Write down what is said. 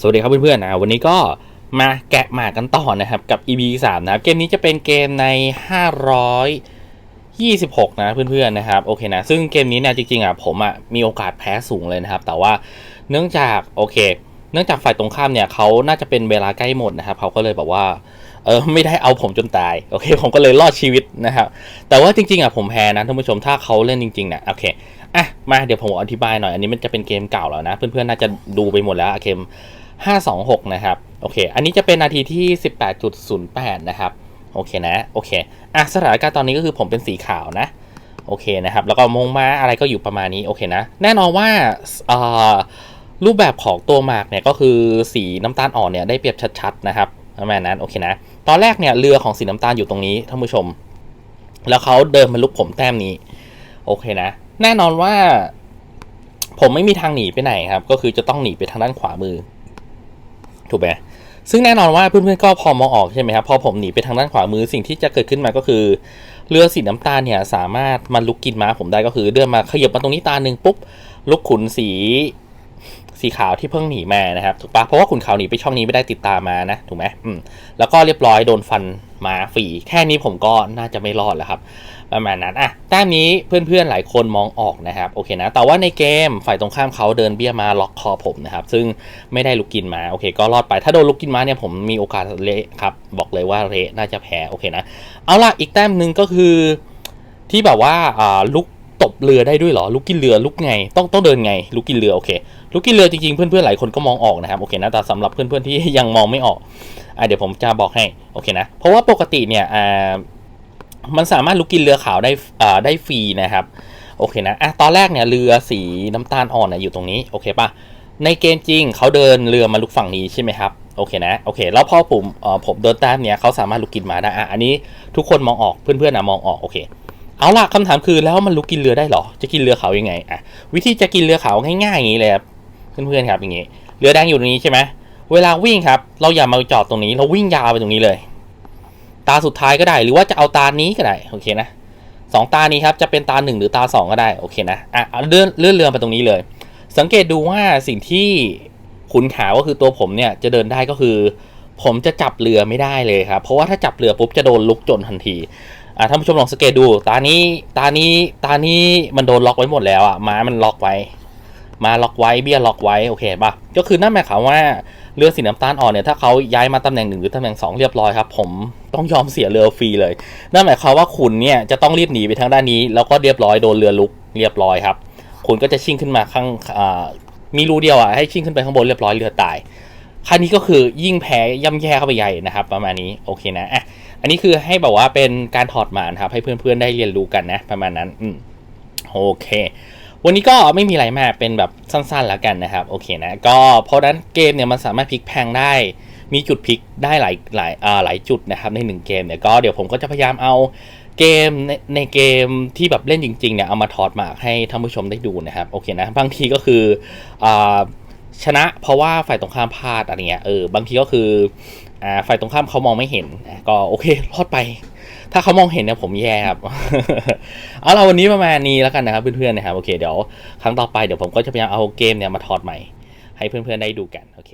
สวัสดีครับเพื่อนๆนะวันนี้ก็มาแกะหมากกันต่อนะครับกับ EP 3นะครับเกมนี้จะเป็นเกมใน 526 นะเพื่อนๆนะครับโอเคนะซึ่งเกมนี้เนี่ยจริงๆอะผมอะมีโอกาสแพ้สูงเลยนะครับแต่ว่าเนื่องจากโอเค เนื่องจากฝ่ายตรงข้ามเนี่ยเขาน่าจะเป็นเวลาใกล้หมดนะครับเขาก็เลยแบบว่าเออไม่ได้เอาผมจนตายโอเคผมก็เลยรอดชีวิตนะครับแต่ว่าจริงๆอะผมแพ้นะท่านผู้ชมถ้าเขาเล่นจริงๆเนี่ยโอเคอะมาเดี๋ยวผมอธิบายหน่อยอันนี้มันจะเป็นเกมเก่าแล้วนะ เพื่อนๆน่าจะดูไปหมดแล้วอะเกม 526 นะครับ โอเค อันนี้จะเป็นนาทีที่ 18.08 นะครับ โอเคนะ โอเค อะ สถานการณ์ตอนนี้ก็คือผมเป็นสีขาวนะ โอเคนะครับ แล้วก็มงมาอะไรก็อยู่ประมาณนี้ โอเคนะ แน่นอนว่าอ่อรูปแบบของตัวหมากเนี่ยก็คือสีน้ำตาลอ่อนเนี่ยได้เปรียบชัดๆนะครับประมาณนั้น โอเคนะ ตอนแรกเนี่ยเรือของสีน้ำตาลอยู่ตรงนี้ท่านผู้ชม แล้วเขาเดินมาลุกผมแต้มนี้ โอเคนะ แน่นอนว่า ผมไม่มีทางหนีไปไหนครับ ก็คือจะต้องหนีไปทางด้านขวามือ ถูกไหมซึ่งแน่นอนว่าเพื่อนๆก็พอมองออกใช่ไหมครับพอผมหนีไปทางด้านขวามือสิ่งที่จะเกิดขึ้นมาก็คือเรือสีน้ำตาลเนี่ยสามารถมันลุกกินม้าผมได้ก็คือเดินมาขยับมาตรงนี้ตาหนึ่งปุ๊บลุกขุนสีสีขาวที่เพิ่งหนีมานะครับถูกปะเพราะว่าขุนขาวหนีไปช่องนี้ไม่ได้ติดตามมานะถูกไหมอืมแล้วก็เรียบร้อยโดนฟันม้าฟรีแค่นี้ผมก็น่าจะไม่รอดแล้วครับ ประมาณนั้นอะแต้มนี้เพื่อนๆหลายคนมองออกนะครับโอเคนะ แต่ว่าในเกมฝ่ายตรงข้ามเขาเดินเบี้ยมาล็อกคอผมนะครับ ซึ่งไม่ได้ลุกกินมาโอเค ก็รอดไปถ้าโดนลุกกินมาเนี่ยผมมีโอกาสเละครับบอกเลยว่าเละน่าจะแพ้โอเคนะ เอาล่ะอีกแต้มหนึ่งก็คือที่แบบว่าอ่าลุกตบเรือได้ด้วยเหรอลุกกินเรือลุกไงต้องต้องเดินไงลุกกินเรือโอเคลุกกินเรือจริงๆเพื่อนๆหลายคนก็มองออกนะครับโอเคนะแต่สำหรับเพื่อนๆที่ยังมองไม่ออกอะเดี๋ยวผมจะบอกให้โอเคนะเพราะว่าปกติเนี่ยอ่า มันสามารถลุกกินเรือขาวได้ได้ฟรีนะครับ โอเคนะอะตอนแรกเนี่ยเรือสีน้ำตาลอ่อนนะอยู่ตรงนี้โอเคปะในเกมจริงเขาเดินเรือมาลุกฝั่งนี้ใช่ไหมครับโอเคนะโอเค แล้วพอผมเอ่อผมเดินแต้มเนี่ยเขาสามารถลุกกินมาได้อะอันนี้ทุกคนมองออกเพื่อนๆนะมองออกโอเคเอาล่ะคำถามคือแล้วมันลุกกินเรือได้เหรอ จะกินเรือขาวยังไงอะวิธีจะกินเรือขาวง่ายๆอย่างนี้เลยครับเพื่อนๆครับอย่างนี้ เรือแดงอยู่ตรงนี้ใช่ไหมเวลาวิ่งครับ เราอย่ามาจอดตรงนี้ เราวิ่งยาวไปตรงนี้เลย ตาสุดท้ายก็ได้ หรือว่าจะเอาตานี้ก็ได้โอเคนะสองตานี้ครับจะเป็นตาหนึ่งหรือตาสองก็ได้โอเคนะอะเลื่อนเลื่อนเรือไปตรงนี้เลย สังเกตดูว่าสิ่งที่ขุนขาวก็คือตัวผมเนี่ยจะเดินได้ก็คือ ผมจะจับเรือไม่ได้เลยครับเพราะว่าถ้าจับเรือปุ๊บจะโดนลุกจนทันทีอะท่านผู้ชมลองสังเกตดูตานี้ตานี้ตานี้มันโดนล็อกไว้หมดแล้วอะม้ามันล็อกไว้ มาล็อกไว้เบี้ยล็อกไว้โอเคป่ะก็คือนั่นหมายความว่าเรือสีน้ำตาลอ่อนเนี่ยถ้าเขาย้ายมาตำแหน่งหนึ่งหรือตำแหน่งสองเรียบร้อยครับผมต้องยอมเสียเรือฟรีเลย นั่นหมายความว่าคุณเนี่ยจะต้องรีบหนีไปทางด้านนี้ แล้วก็เรียบร้อยโดนเรือลุกเรียบร้อยครับคุณก็จะชิ่งขึ้นมาข้างอ่ามีรูเดียวอะให้ชิ่งขึ้นไปข้างบนเรียบร้อยเรือตายครั้นี้ก็คือยิ่งแพ้ย่ำแย่เข้าไปใหญ่นะครับ ประมาณนี้โอเคนะอะอันนี้คือให้แบบว่าเป็นการถอดหมานครับให้เพื่อนๆได้เรียนรู้กันนะ ประมาณนั้นอืมโอเค วันนี้ก็ไม่มีอะไรมากเป็นแบบสั้นๆแล้วกันนะครับโอเคนะก็เพราะนั้นเกมเนี่ยมันสามารถพลิกแพงได้ มีจุดพลิกได้หลายหลายอ่าหลายจุดนะครับในหนึ่งเกมเนี่ยก็เดี๋ยวผมก็จะพยายามเอาเกมในในเกมที่แบบเล่นจริงๆเนี่ยเอามาถอดหมากให้ท่านผู้ชมได้ดูนะครับโอเคนะบางทีก็คืออ่าชนะเพราะว่าฝ่ายตรงข้ามพลาดอะไรเงี้ยเออบางทีก็คืออ่าฝ่ายตรงข้ามเขามองไม่เห็นก็โอเครอดไป ถ้าเขามองเห็นเนี่ยผมแย่ครับ เอาเราวันนี้ประมาณนี้แล้วกันนะครับเพื่อนๆนะครับโอเคเดี๋ยวครั้งต่อไปเดี๋ยวผมก็จะพยายามเอาเกมเนี่ยมาถอดใหม่ ให้เพื่อนๆได้ดูกันโอเค